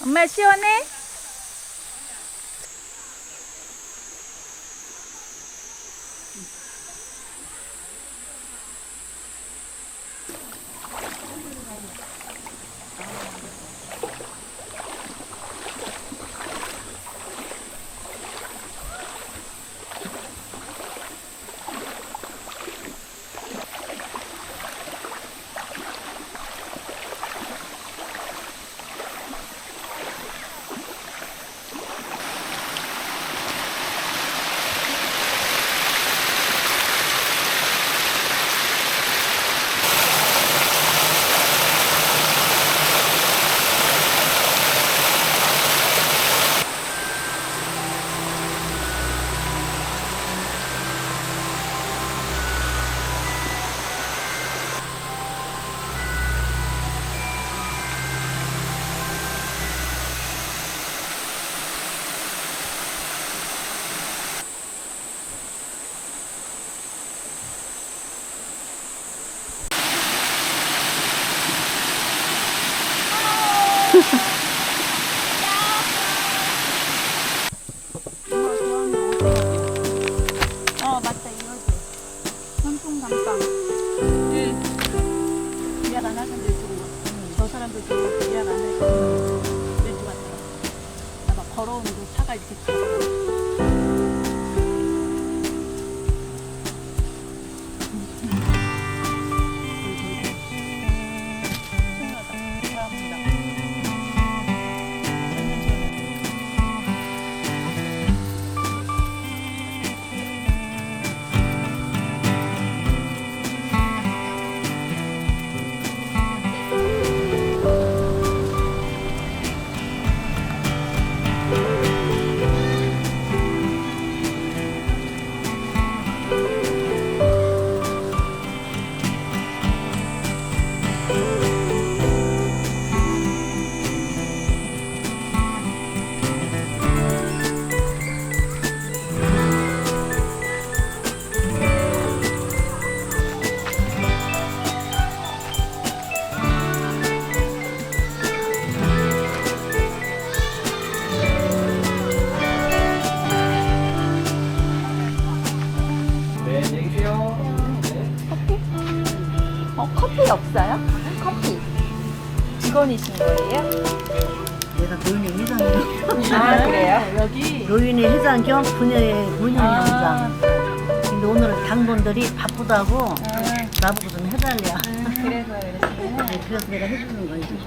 엄마 시원해? 어 맞다 이거지. 전통 감빵. 예약 안 하는데 좀. 저 사람들 좀 예약 안 해서 렌즈 같더라. 나막 걸어오는데 차가 이렇게 차. 어 커피 없어요? 커피. 직원이신 거예요? 내가 노인의 회장이야. 아 그래요? 여기. 노인의 회장 겸 부녀의 부녀의 아. 회장. 근데 오늘은 당분들이 바쁘다고 아, 나보고 좀 해달래. 그래서 그랬어요. 네, 그래서 내가 해주는 거지.